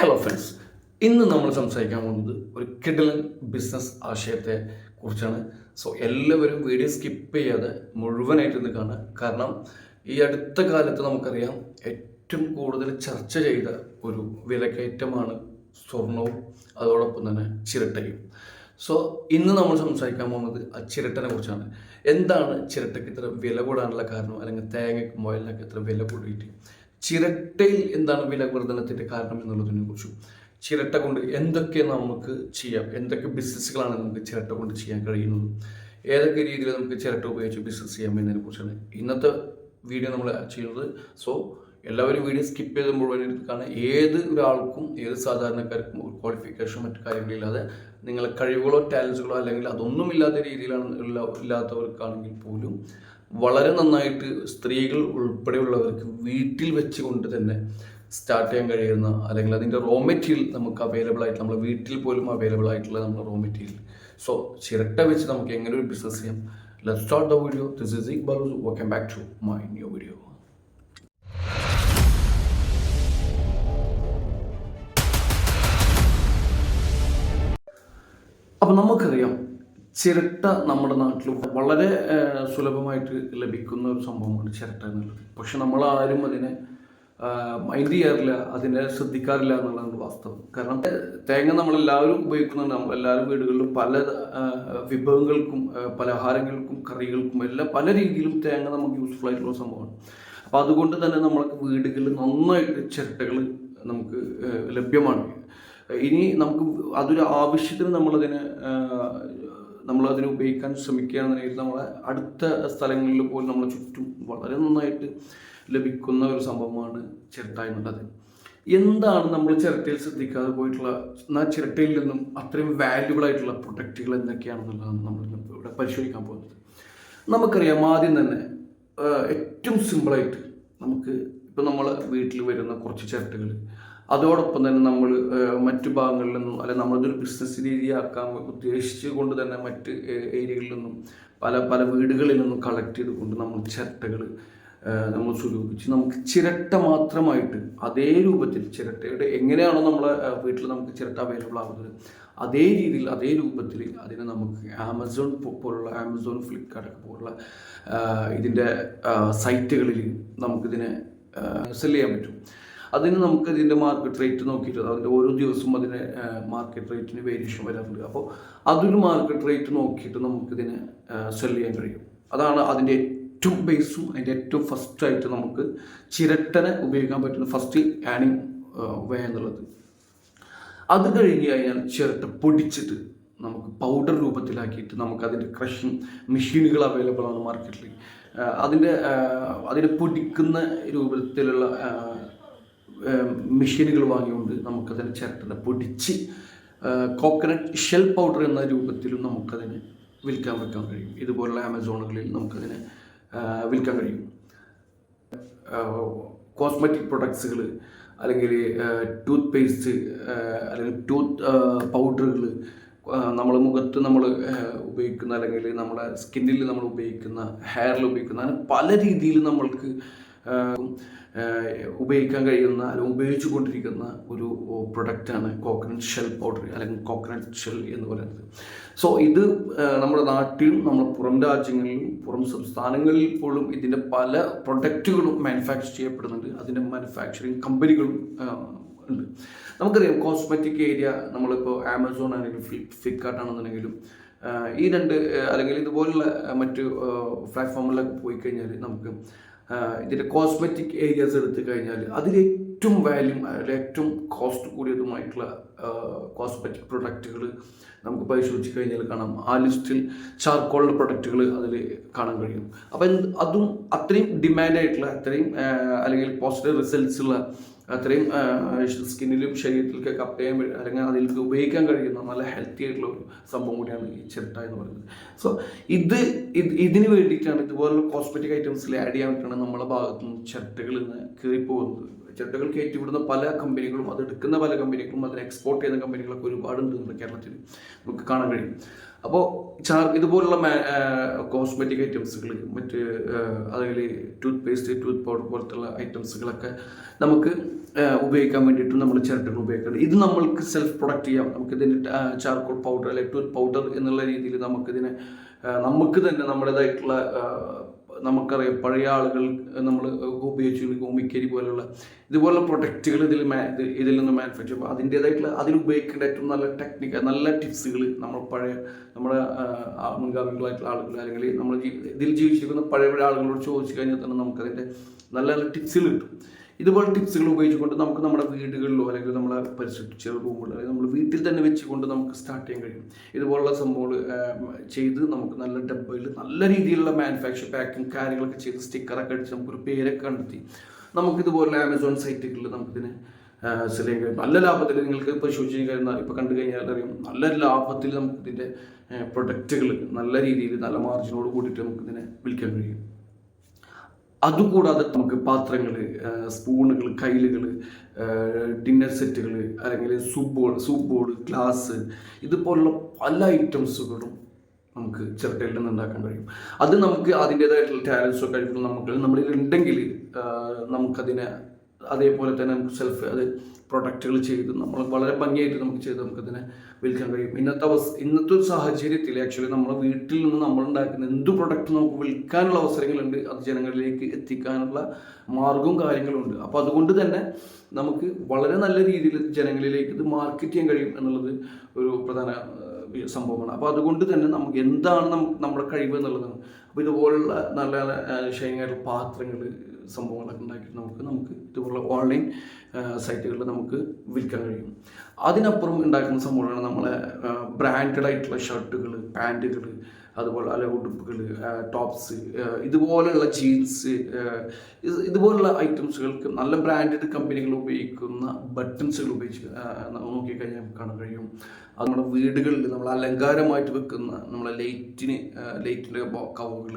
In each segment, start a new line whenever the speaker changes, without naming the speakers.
Hello friends ഇന്ന് നമ്മൾ സംസാരിക്കാൻ പോകുന്നത് ഒരു കിഡലൻ ബിസിനസ് ആശയത്തെ കുറിച്ചാണ്. സോ എല്ലാവരും വീഡിയോ സ്കിപ്പ് ചെയ്യാതെ മുഴുവനായിട്ട് ഇന്ന് കാണുക. കാരണം ഈ അടുത്ത കാലത്ത് നമുക്കറിയാം ഏറ്റവും കൂടുതൽ ചർച്ച ചെയ്ത ഒരു വിലക്കയറ്റമാണ് സ്വർണവും അതോടൊപ്പം തന്നെ ചിരട്ടയും. സോ ഇന്ന് നമ്മൾ സംസാരിക്കാൻ പോകുന്നത് ആ ചിരട്ടനെ കുറിച്ചാണ്. എന്താണ് ചിരട്ടയ്ക്ക് ഇത്ര വില കൂടാനുള്ള കാരണം? അല്ലെങ്കിൽ തേങ്ങയ്ക്കും മുയലിനൊക്കെ ഇത്ര വില കൂടിയിട്ട്? ചിരട്ടയിൽ എന്താണ് വില വർധനത്തിന്റെ കാരണം എന്നുള്ളതിനെ കുറിച്ചും ചിരട്ട കൊണ്ട് എന്തൊക്കെ നമുക്ക് ചെയ്യാം? എന്തൊക്കെ ബിസിനസ്സുകളാണ് നമുക്ക് ചിരട്ട കൊണ്ട് ചെയ്യാൻ കഴിയുന്നത്? ഏതൊക്കെ രീതിയിൽ നമുക്ക് ചിരട്ട ഉപയോഗിച്ച് ബിസിനസ് ചെയ്യാം എന്നതിനെ കുറിച്ചാണ് ഇന്നത്തെ വീഡിയോ നമ്മൾ ചെയ്യുന്നത്. സോ എല്ലാവരും വീഡിയോ സ്കിപ്പ് ചെയ്ത് മുഴുവൻ കാരണം ഏത് ഒരാൾക്കും ഏത് സാധാരണക്കാർക്കും ഒരു ക്വാളിഫിക്കേഷൻ മറ്റു കാര്യങ്ങളില്ലാതെ നിങ്ങളെ കഴിവുകളോ ടാലൻസുകളോ അല്ലെങ്കിൽ അതൊന്നും ഇല്ലാത്ത രീതിയിലാണ് ഇല്ലാത്തവർക്കാണെങ്കിൽ പോലും വളരെ നന്നായിട്ട് സ്ത്രീകൾ ഉൾപ്പെടെയുള്ളവർക്ക് വീട്ടിൽ വെച്ചുകൊണ്ട് തന്നെ സ്റ്റാർട്ട് ചെയ്യാൻ കഴിയുന്ന അല്ലെങ്കിൽ അതിന്റെ റോ മെറ്റീരിയൽ നമുക്ക് അവൈലബിൾ ആയിട്ട് നമ്മുടെ വീട്ടിൽ പോലും അവൈലബിൾ ആയിട്ടുള്ള നമ്മുടെ റോ മെറ്റീരിയൽ സോ ചിരട്ട വെച്ച് നമുക്ക് എങ്ങനെ ഒരു ബിസിനസ് ചെയ്യാം? Let start the video this is Iqbal welcome back to my new video അപ്പം നമുക്കറിയാം ചിരട്ട നമ്മുടെ നാട്ടിൽ വളരെ സുലഭമായിട്ട് ലഭിക്കുന്ന ഒരു സംഭവമാണ് ചിരട്ട എന്നുള്ളത്. പക്ഷെ നമ്മൾ ആരും അതിനെ മൈൻഡ് ചെയ്യാറില്ല അതിനെ ശ്രദ്ധിക്കാറില്ല എന്നുള്ളതാണ് വാസ്തവം. കാരണം തേങ്ങ നമ്മളെല്ലാവരും ഉപയോഗിക്കുന്നുണ്ട്. എല്ലാവരും വീടുകളിലും പല വിഭവങ്ങൾക്കും പലഹാരങ്ങൾക്കും കറികൾക്കും എല്ലാം പല രീതിയിലും തേങ്ങ നമുക്ക് യൂസ്ഫുൾ ആയിട്ടുള്ള സംഭവമാണ്. അപ്പോൾ അതുകൊണ്ട് തന്നെ നമ്മൾക്ക് വീടുകളിൽ നന്നായിട്ട് ചിരട്ടകൾ നമുക്ക് ലഭ്യമാണ്. ഇനി നമുക്ക് അതൊരു ആവശ്യത്തിന് നമ്മളതിന് നമ്മളതിനെ ഉപയോഗിക്കാൻ ശ്രമിക്കുകയാണെന്നുണ്ടെങ്കിൽ നമ്മളെ അടുത്ത സ്ഥലങ്ങളിൽ പോലും നമ്മളെ ചുറ്റും വളരെ നന്നായിട്ട് ലഭിക്കുന്ന ഒരു സംഭവമാണ് ചിരട്ട എന്നുള്ളത്. എന്താണ് നമ്മൾ ചിരട്ടയിൽ ശ്രദ്ധിക്കാതെ പോയിട്ടുള്ള എന്നാൽ ചിരട്ടയിൽ നിന്നും അത്രയും വാല്യുബിൾ ആയിട്ടുള്ള പ്രൊഡക്റ്റുകൾ എന്തൊക്കെയാണെന്നുള്ളതാണ് നമ്മൾ ഇവിടെ പരിശോധിക്കാൻ പോകുന്നത്. നമുക്കറിയാം ആദ്യം തന്നെ ഏറ്റവും സിമ്പിളായിട്ട് നമുക്ക് ഇപ്പം നമ്മൾ വീട്ടിൽ വരുന്ന കുറച്ച് ചിരട്ടകൾ അതോടൊപ്പം തന്നെ നമ്മൾ മറ്റു ഭാഗങ്ങളിൽ നിന്നും അല്ലെങ്കിൽ നമ്മളതൊരു ബിസിനസ് രീതിയാക്കാൻ ഉദ്ദേശിച്ചു കൊണ്ട് തന്നെ മറ്റ് ഏരിയകളിൽ നിന്നും പല പല വീടുകളിൽ നിന്നും കളക്ട് ചെയ്തുകൊണ്ട് നമ്മൾ ചിരട്ടകൾ നമ്മൾ സ്വരൂപിച്ച്. നമുക്ക് ചിരട്ട മാത്രമായിട്ട് അതേ രൂപത്തിൽ ചിരട്ടയുടെ എങ്ങനെയാണോ നമ്മളെ വീട്ടിൽ നമുക്ക് ചിരട്ട അവൈലബിൾ ആകുന്നത് അതേ രീതിയിൽ അതേ രൂപത്തിൽ അതിനെ നമുക്ക് ആമസോൺ പോലുള്ള ആമസോൺ ഫ്ലിപ്കാർട്ട് പോലുള്ള ഇതിന്റെ സൈറ്റുകളിൽ നമുക്കിതിനെ സെൽ ചെയ്യാൻ പറ്റും. അതിന് നമുക്ക് ഇതിന്റെ മാർക്കറ്റ് റേറ്റ് നോക്കിയിട്ട് അതിന്റെ ഓരോ ദിവസവും അതിന് മാർക്കറ്റ് റേറ്റിന് വേരിയേഷൻ വരാറുണ്ട്. അപ്പോൾ അതൊരു മാർക്കറ്റ് റേറ്റ് നോക്കിയിട്ട് നമുക്കിതിനെ സെൽ ചെയ്യാൻ കഴിയും. അതാണ് അതിന്റെ ഏറ്റവും ബേസും അതിന്റെ ഏറ്റവും ഫസ്റ്റ് ആയിട്ട് നമുക്ക് ചിരട്ടനെ ഉപയോഗിക്കാൻ പറ്റുന്ന ഫസ്റ്റ് ആണിങ് വേ എന്നുള്ളത്. അത് കഴിഞ്ഞ് കഴിഞ്ഞാൽ ചിരട്ട പൊടിച്ചിട്ട് നമുക്ക് പൗഡർ രൂപത്തിലാക്കിയിട്ട് നമുക്ക് അതിന്റെ ക്രഷിങ് മെഷീനുകൾ അവൈലബിൾ ആണ് മാർക്കറ്റിൽ അതിന്റെ അതിനെ പൊടിക്കുന്ന രൂപത്തിലുള്ള മെഷീനുകൾ വാങ്ങിയുകൊണ്ട് നമുക്കതിനെ ചിരട്ടനെ പൊടിച്ച് കോക്കനട്ട് ഷെൽ പൗഡർ എന്ന രൂപത്തിലും നമുക്കതിനെ വിൽക്കാൻ വെക്കാൻ കഴിയും. ഇതുപോലുള്ള ആമസോണുകളിൽ നമുക്കതിനെ വിൽക്കാൻ കഴിയും. കോസ്മെറ്റിക് പ്രൊഡക്ട്സുകൾ അല്ലെങ്കിൽ ടൂത്ത് പേസ്റ്റ് അല്ലെങ്കിൽ ടൂത്ത് പൗഡറുകൾ നമ്മൾ മുഖത്ത് നമ്മൾ ഉപയോഗിക്കുന്ന അല്ലെങ്കിൽ നമ്മളെ സ്കിന്നിൽ നമ്മൾ ഉപയോഗിക്കുന്ന ഹെയറിൽ ഉപയോഗിക്കുന്ന പല രീതിയിൽ നമ്മൾക്ക് ഉപയോഗിക്കാൻ കഴിയുന്ന അല്ലെങ്കിൽ ഉപയോഗിച്ചു കൊണ്ടിരിക്കുന്ന ഒരു പ്രൊഡക്റ്റാണ് കോക്കനട്ട് ഷെൽ പൗഡർ അല്ലെങ്കിൽ കോക്കനട്ട് ഷെൽ എന്ന് പറയുന്നത്. സോ ഇത് നമ്മുടെ നാട്ടിലും നമ്മുടെ പുറം രാജ്യങ്ങളിലും പുറം സംസ്ഥാനങ്ങളിൽ പോലും ഇതിന്റെ പല പ്രൊഡക്റ്റുകളും മാനുഫാക്ചർ ചെയ്യപ്പെടുന്നുണ്ട്. അതിന്റെ മാനുഫാക്ചറിങ് കമ്പനികളും ഉണ്ട്. നമുക്കറിയാം കോസ്മെറ്റിക് ഏരിയ നമ്മളിപ്പോൾ ആമസോൺ ആണെങ്കിലും ഫ്ലിപ്പ് ഫ്ലിപ്കാർട്ട് ആണെന്നുണ്ടെങ്കിലും ഈ രണ്ട് അല്ലെങ്കിൽ ഇതുപോലുള്ള മറ്റു പ്ലാറ്റ്ഫോമിലൊക്കെ പോയി കഴിഞ്ഞാൽ നമുക്ക് ഇതിന്റെ കോസ്മെറ്റിക് ഏരിയാസ് എടുത്തു കഴിഞ്ഞാൽ അതിൽ ഏറ്റവും വാല്യൂ അതിലേറ്റവും കോസ്റ്റ് കൂടിയതുമായിട്ടുള്ള കോസ്മെറ്റിക് പ്രൊഡക്റ്റുകൾ നമുക്ക് പരിശോധിച്ച് കഴിഞ്ഞാൽ കാണാം. ആ ലിസ്റ്റിൽ ചാർക്കോളിന്റെ പ്രൊഡക്റ്റുകൾ അതിൽ കാണാൻ കഴിയും. അപ്പം അതും അത്രയും ഡിമാൻഡായിട്ടുള്ള അത്രയും അല്ലെങ്കിൽ പോസിറ്റീവ് റിസൾട്ട്സ് ഉള്ള അത്രയും സ്കിന്നിലും ശരീരത്തിലേക്കൊക്കെ അപ്ലൈ ചെയ്യാൻ അല്ലെങ്കിൽ അതിലേക്ക് ഉപയോഗിക്കാൻ കഴിയുന്ന നല്ല ഹെൽത്തി ആയിട്ടുള്ള ഒരു സംഭവം കൂടിയാണ് ഈ ചിരട്ട എന്ന് പറയുന്നത്. സോ ഇത് ഇത് ഇതിന് വേണ്ടിയിട്ടാണ് ഇതുപോലുള്ള കോസ്മെറ്റിക് ഐറ്റംസിൽ ആഡ് ചെയ്യാൻ വേണ്ടിയിട്ടാണ് നമ്മുടെ ഭാഗത്തുനിന്ന് ചിരട്ടകളിൽ നിന്ന് കയറിപ്പോകുന്നത് ചിരട്ടകൾ കയറ്റിവിടുന്ന പല കമ്പനികളും അത് എടുക്കുന്ന പല കമ്പനികളും അതിനെ എക്സ്പോർട്ട് ചെയ്യുന്ന കമ്പനികളൊക്കെ ഒരുപാടുണ്ട് നമ്മുടെ കേരളത്തിൽ. നമുക്ക് കാണാൻ കഴിയും. അപ്പോൾ ചാർ ഇതുപോലുള്ള കോസ്മെറ്റിക് ഐറ്റംസുകൾ മറ്റ് അതിൽ ടൂത്ത് പേസ്റ്റ് ടൂത്ത് പൗഡർ പോലത്തുള്ള ഐറ്റംസുകളൊക്കെ നമുക്ക് ഉപയോഗിക്കാൻ വേണ്ടിയിട്ട് നമ്മൾ ചിരട്ടകൾ ഉപയോഗിക്കുന്നത് ഇത് നമ്മൾക്ക് സെൽഫ് പ്രൊഡക്റ്റ് ചെയ്യാം. നമുക്ക് ഇതിന്റെ ചാർക്കോൾ പൗഡർ അല്ലെങ്കിൽ ടൂത്ത് പൗഡർ എന്നുള്ള രീതിയിൽ നമുക്കിതിനെ നമുക്ക് തന്നെ നമ്മുടേതായിട്ടുള്ള നമുക്കറിയാം പഴയ ആളുകൾ നമ്മൾ ഉപയോഗിച്ചു ഓമിക്കരി പോലുള്ള ഇതുപോലുള്ള പ്രൊഡക്റ്റുകൾ ഇതിൽ ഇതിൽ നിന്ന് മാനുഫാക്ചർ ചെയ്യും അതിന്റേതായിട്ടുള്ള അതിൽ ഉപയോഗിക്കേണ്ട ഏറ്റവും നല്ല ടെക്നിക്ക് നല്ല ടിപ്സുകൾ നമ്മൾ പഴയ നമ്മുടെ മുൻഗാമികളായിട്ടുള്ള ആളുകൾ അല്ലെങ്കിൽ നമ്മൾ ഇതിൽ ജീവിച്ചിരിക്കുന്ന പഴയ പഴയ ആളുകളോട് ചോദിച്ചു കഴിഞ്ഞാൽ തന്നെ നമുക്കതിന്റെ നല്ല നല്ല ടിപ്സുകൾ കിട്ടും. ഇതുപോലെ ടിപ്സുകൾ ഉപയോഗിച്ചുകൊണ്ട് നമുക്ക് നമ്മുടെ വീടുകളിലോ അല്ലെങ്കിൽ നമ്മുടെ പരിശ്രമിച്ച റൂമുകളിലോ അല്ലെങ്കിൽ നമ്മൾ വീട്ടിൽ തന്നെ വെച്ചുകൊണ്ട് നമുക്ക് സ്റ്റാർട്ട് ചെയ്യാൻ കഴിയും. ഇതുപോലുള്ള സംഭവങ്ങൾ ചെയ്ത് നമുക്ക് നല്ല ഡബ്ബയിൽ നല്ല രീതിയിലുള്ള മാനുഫാക്ചർ പാക്കിംഗ് കാര്യങ്ങളൊക്കെ ചെയ്ത് സ്റ്റിക്കറൊക്കെ അടിച്ച് നമുക്കൊരു പേരൊക്കെ കണ്ടെത്തി. നമുക്കിതുപോലെ ആമസോൺ സൈറ്റുകളിൽ നമുക്കിതിന് സെൽ ചെയ്യാൻ കഴിയും. നല്ല ലാഭത്തിൽ നിങ്ങൾക്ക് പരിശോധിച്ച് കഴിഞ്ഞാൽ ഇപ്പോൾ കണ്ടു കഴിഞ്ഞാൽ അറിയാം നല്ല ലാഭത്തിൽ നമുക്കിതിന്റെ പ്രൊഡക്റ്റുകൾ നല്ല രീതിയിൽ നല്ല മാർജിനോട് കൂടിയിട്ട് നമുക്കിതിനെ വിൽക്കാൻ കഴിയും. അതുകൂടാതെ നമുക്ക് പാത്രങ്ങൾ സ്പൂണുകൾ കയ്യിലുകൾ ഡിന്നർ സെറ്റുകൾ അല്ലെങ്കിൽ soup bowl soup board glass ഇതുപോലുള്ള പല ഐറ്റംസുകളും നമുക്ക് ചിരട്ടയിൽ നിന്ന് ഉണ്ടാക്കാൻ കഴിയും. അത് നമുക്ക് അതിന്റേതായിട്ടുള്ള ടാലൻസോ കഴിവുകളോ നമുക്ക് നമ്മളിൽ ഉണ്ടെങ്കിൽ നമുക്കതിനെ അതേപോലെ തന്നെ നമുക്ക് സെൽഫ് അത് പ്രൊഡക്റ്റുകൾ ചെയ്ത് നമ്മൾ വളരെ ഭംഗിയായിട്ട് നമുക്ക് ചെയ്ത് നമുക്കതിനെ വിൽക്കാൻ കഴിയും. ഇന്നത്തെ അവസ്ഥ ഇന്നത്തെ ഒരു സാഹചര്യത്തിൽ ആക്ച്വലി നമ്മൾ വീട്ടിൽ നിന്ന് നമ്മൾ ഉണ്ടാക്കുന്ന എന്ത് പ്രൊഡക്റ്റ് നമുക്ക് വിൽക്കാനുള്ള അവസരങ്ങളുണ്ട് അത് ജനങ്ങളിലേക്ക് എത്തിക്കാനുള്ള മാർഗവും കാര്യങ്ങളും ഉണ്ട്. അപ്പോൾ അതുകൊണ്ട് തന്നെ നമുക്ക് വളരെ നല്ല രീതിയിൽ ജനങ്ങളിലേക്ക് ഇത് മാർക്കറ്റ് ചെയ്യാൻ കഴിയും എന്നുള്ളത് ഒരു പ്രധാന സംഭവമാണ്. അപ്പോൾ അതുകൊണ്ട് തന്നെ നമുക്ക് എന്താണ് നമ്മുടെ കഴിവ് എന്നുള്ളതാണ്. അപ്പോൾ ഇതുപോലുള്ള നല്ല നല്ല ഷൈനിങ് പാത്രങ്ങൾ സംഭവങ്ങളൊക്കെ ഉണ്ടാക്കിയിട്ട് നമുക്ക് നമുക്ക് ഇതുപോലുള്ള ഓൺലൈൻ സൈറ്റുകളിൽ നമുക്ക് വിൽക്കാൻ കഴിയും. അതിനപ്പുറം ഉണ്ടാക്കുന്ന സംഭവമാണ് നമ്മളെ ബ്രാൻഡഡ് ആയിട്ടുള്ള ഷർട്ടുകൾ പാന്റുകൾ അതുപോലെ അല്ല ഉടുപ്പുകൾ ടോപ്സ് ഇതുപോലെയുള്ള ജീൻസ് ഇതുപോലുള്ള ഐറ്റംസുകൾക്ക് നല്ല ബ്രാൻഡഡ് കമ്പനികൾ ഉപയോഗിക്കുന്ന ബട്ടൺസുകൾ ഉപയോഗിച്ച് നോക്കിക്കഴിഞ്ഞാൽ നമുക്ക് കാണാൻ കഴിയും. അത് നമ്മുടെ വീടുകളിൽ നമ്മൾ അലങ്കാരമായിട്ട് വെക്കുന്ന നമ്മളെ ലൈറ്റിന് ലൈറ്റിന്റെ കവുകൾ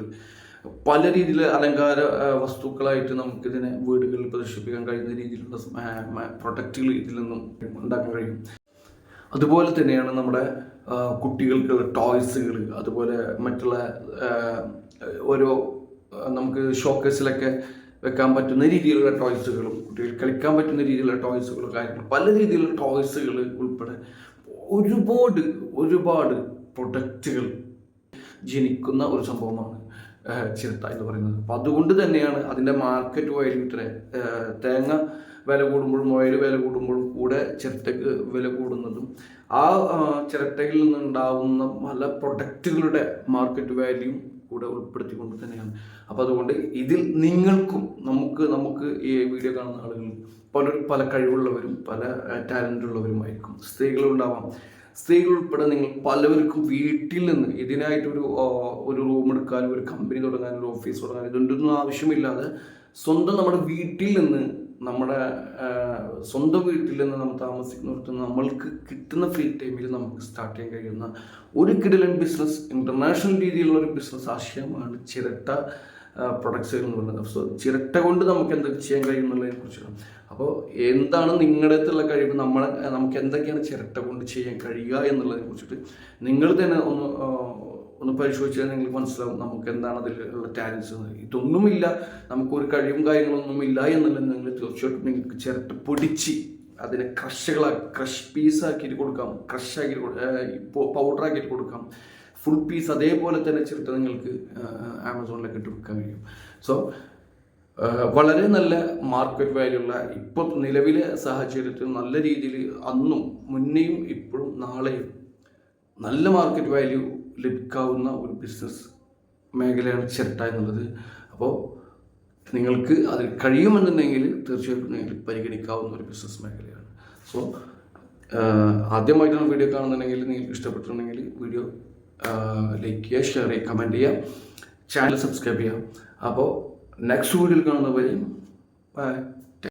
പല രീതിയിൽ അലങ്കാര വസ്തുക്കളായിട്ട് നമുക്കിതിനെ വീടുകളിൽ പ്രദർശിപ്പിക്കാൻ കഴിയുന്ന രീതിയിലുള്ള പ്രൊഡക്റ്റുകൾ ഇതിൽ നിന്നും ഉണ്ടാക്കാൻ കഴിയും. അതുപോലെ തന്നെയാണ് നമ്മുടെ കുട്ടികൾക്ക് ടോയ്സുകൾ അതുപോലെ മറ്റുള്ള ഓരോ നമുക്ക് ഷോക്കേസിലൊക്കെ വെക്കാൻ പറ്റുന്ന രീതിയിലുള്ള ടോയ്സുകളും കുട്ടികൾ കളിക്കാൻ പറ്റുന്ന രീതിയിലുള്ള ടോയ്സുകളും കാര്യങ്ങളും പല രീതിയിലുള്ള ടോയ്സുകൾ ഉൾപ്പെടെ ഒരുപാട് ഒരുപാട് പ്രൊഡക്റ്റുകൾ ജനിക്കുന്ന ഒരു സംഭവമാണ്. ചിരട്ട എന്ന് പറയുന്നത്. അപ്പം അതുകൊണ്ട് തന്നെയാണ് അതിന്റെ മാർക്കറ്റ് വാല്യൂ തേങ്ങ വില കൂടുമ്പോഴും ഓയിൽ വില കൂടുമ്പോഴും കൂടെ ചിരട്ടയ്ക്ക് വില കൂടുന്നതും ആ ചിരട്ടയിൽ നിന്നുണ്ടാവുന്ന പല പ്രൊഡക്റ്റുകളുടെ മാർക്കറ്റ് വാല്യൂ കൂടെ ഉൾപ്പെടുത്തിക്കൊണ്ട് തന്നെയാണ്. അപ്പോൾ അതുകൊണ്ട് ഇതിൽ നിങ്ങൾക്കും നമുക്ക് നമുക്ക് ഈ വീഡിയോ കാണുന്ന ആളുകൾ പല പല കഴിവുള്ളവരും പല ടാലന്റ് ഉള്ളവരുമായിരിക്കും. സ്ത്രീകളുണ്ടാവാം. സ്ത്രീകൾ ഉൾപ്പെടെ നിങ്ങൾ പലവർക്കും വീട്ടിൽ നിന്ന് ഇതിനായിട്ടൊരു ഒരു റൂം എടുക്കാനും ഒരു കമ്പനി തുടങ്ങാനും ഒരു ഓഫീസ് തുടങ്ങാനും ഇതൊന്നും ആവശ്യമില്ലാതെ സ്വന്തം നമ്മുടെ വീട്ടിൽ നിന്ന് നമ്മുടെ സ്വന്തം വീട്ടിൽ നിന്ന് നമ്മൾ താമസിക്കുന്നിടത്ത് നമ്മൾക്ക് കിട്ടുന്ന ഫ്രീ ടൈമിൽ നമുക്ക് സ്റ്റാർട്ട് ചെയ്യാൻ കഴിയുന്ന ഒരു കിടലൻ ബിസിനസ് ഇന്റർനാഷണൽ രീതിയിലുള്ള ഒരു ബിസിനസ് ആശയമാണ് ചിരട്ട പ്രൊഡക്ട്സ് എന്ന് പറയുന്നത്. സോ ചിരട്ട കൊണ്ട് നമുക്ക് എന്തൊക്കെ ചെയ്യാൻ കഴിയും എന്നുള്ളതിനെ കുറിച്ചാണ് അപ്പോൾ എന്താണ് നിങ്ങളുടെ അടുത്തുള്ള കഴിവ്? നമ്മളെ നമുക്ക് എന്തൊക്കെയാണ് ചിരട്ട കൊണ്ട് ചെയ്യാൻ കഴിയുക എന്നുള്ളതിനെ കുറിച്ചിട്ട് നിങ്ങൾ തന്നെ ഒന്ന് ഒന്ന് പരിശോധിച്ചാൽ നിങ്ങൾക്ക് മനസ്സിലാവും നമുക്ക് എന്താണ് അതിലുള്ള ടാലൻസ് ഇതൊന്നുമില്ല. നമുക്കൊരു കഴിവും കാര്യങ്ങളൊന്നും ഇല്ല എന്നുള്ളത് നിങ്ങൾ തീർച്ചയായിട്ടും നിങ്ങൾക്ക് ചിരട്ട പൊടിച്ച് അതിനെ ക്രഷുകളാക്കി ക്രഷ് പീസാക്കിയിട്ട് കൊടുക്കാം. ക്രഷ് ആക്കി പൗഡർ ആക്കിയിട്ട് കൊടുക്കാം. ഫുൾ പീസ് അതേപോലെ തന്നെ ചിരട്ട നിങ്ങൾക്ക് ആമസോണിലൊക്കെ ഇട്ട് വിൽക്കാൻ കഴിയും. സോ വളരെ നല്ല മാർക്കറ്റ് വാല്യൂ ഉള്ള ഇപ്പോൾ നിലവിലെ സാഹചര്യത്തിൽ നല്ല രീതിയിൽ അന്നും മുന്നേയും ഇപ്പോഴും നാളെയും നല്ല മാർക്കറ്റ് വാല്യൂ ലഭിക്കാവുന്ന ഒരു ബിസിനസ് മേഖലയാണ് ചിരട്ട എന്നുള്ളത്. അപ്പോൾ നിങ്ങൾക്ക് അതിൽ കഴിയുമെന്നുണ്ടെങ്കിൽ തീർച്ചയായിട്ടും നിങ്ങൾ പരിഗണിക്കാവുന്ന ഒരു ബിസിനസ് മേഖലയാണ്. സോ ആദ്യമായിട്ടാണ് വീഡിയോ കാണുന്നുണ്ടെങ്കിൽ നിങ്ങൾക്ക് ഇഷ്ടപ്പെട്ടിട്ടുണ്ടെങ്കിൽ വീഡിയോ ലൈക്ക് ചെയ്യുക ഷെയർ ചെയ്യുക കമന്റ് ചെയ്യുക ചാനൽ സബ്സ്ക്രൈബ് ചെയ്യുക. അപ്പോൾ നെക്സ്റ്റ് വീഡിയോയിൽ കാണുന്നവരെയും ബൈ